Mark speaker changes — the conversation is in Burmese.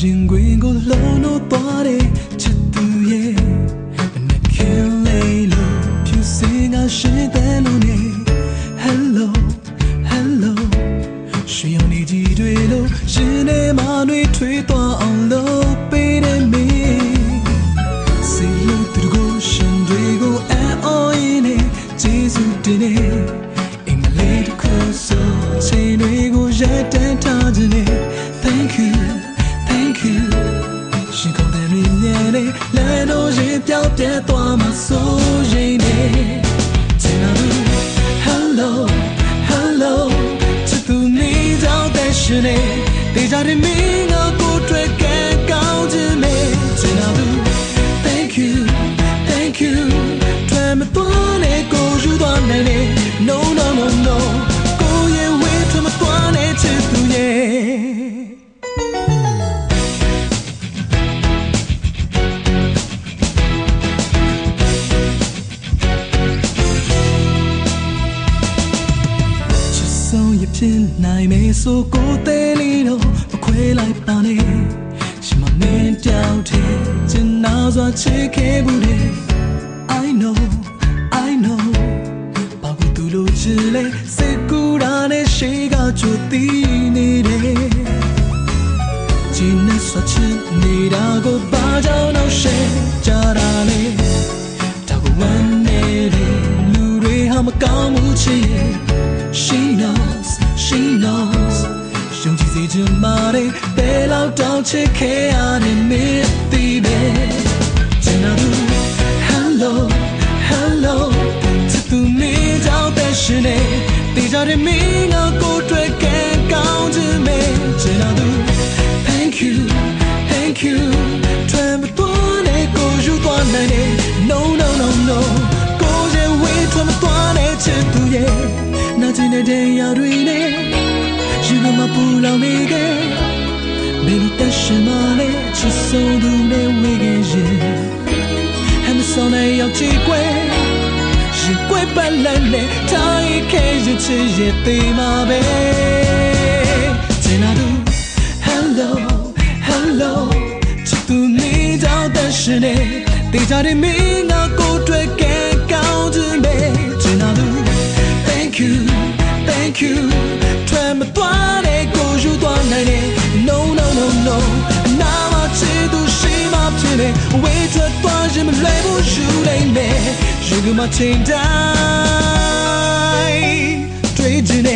Speaker 1: ရင်ခွင်ကိုလုံးလို့သွားတယ်ချစ်သူရဲ့နှခင်လေးလို့ဖြူစင်ကရှင်းတယ်လို့နေ Hello Hello ရှင်ယုံနေကြည်တွေလို့ရှင်နေမတွေထွေးသွားအောင်လို့ပေးတယ်မင်းစီလို့သူကိုရှင်တွေကိုအံ့ဩရင်နဲ့ကျေးဇူးတင်နေအင်္ဂလိပ်တစ်ခုဆိုချိန်တွေကိုရက်တန်းထားခြင်းနဲ့ ရင်ပြောင်းပြဲသွားမှာဆိုရင်နဲ့ Hello Hello ချစ်သူနေကြောင်းတဲ့ရှင်နဲ့တေချာတဲ့မင်းကကိုယ်တွေ့ ဆုံးရဖြစ်နိုင်မေဆိုကိုယ်သေးလေးတော့မခွဲလိုက်ပါနဲ့ရှင်မမင်းတောင်တဲ့ကျင်နာစွာချစ်ခဲ့ဘူးတဲ့ I know I know ဘာလို့သူလိုချစ်လဲစိတ်ကူတာနဲ့ရှိကချိုတီးနေတယ်ကျင်းနဲ့ဆွချစ်နေတာကိုဘာကြောင့်တော့ရှင်းကြတာလဲတောက်ဝမ်းနေတယ်လူတွေဟာမကောင်းမှုချစ် ချင်ပါတယ်ဘယ်လောက်တောင်ချစ်ခဲ့ရတဲ့မင်းသိပဲကျန်တော့ Hello Hello ချစ်သူမင်းကြောင့်တဲ့ရှင်နေတေချာတဲ့မင်းကကိုယ်တွေ့ကံကောင်းခြင်းပဲကျန်တော့ Thank you Thank you ထွက်မသွားနဲ့ကိုယူသွားနိုင်တယ် No no no no ကိုရဲ့ဝေးထွက်မသွားနဲ့ချစ်သူရဲ့နာကျင်တဲ့တရားတွေနဲ့ ယူမပူလောင်နေခဲ့ဘယ်လိုတရှိမလဲချစ်ဆုံးသူနဲ့ဝေးခဲ့ရင်ဟမ်ဆောင်နဲ့ရောက်ချီကွယ်ရင်ကွယ်ပတ်လက်နဲ့တိုင်းခဲရင်ချစ်ရဲ့သေးမှာပဲကျင်လာသူ Hello Hello ချစ်သူနေကြောင်တဲ့ရှင်နဲ့တေချာတဲ့မင်း လွယ်ဘူးယူနိုင်မယ်ယူကမချိန်တိုင်းတွေ့ခြင်းနဲ့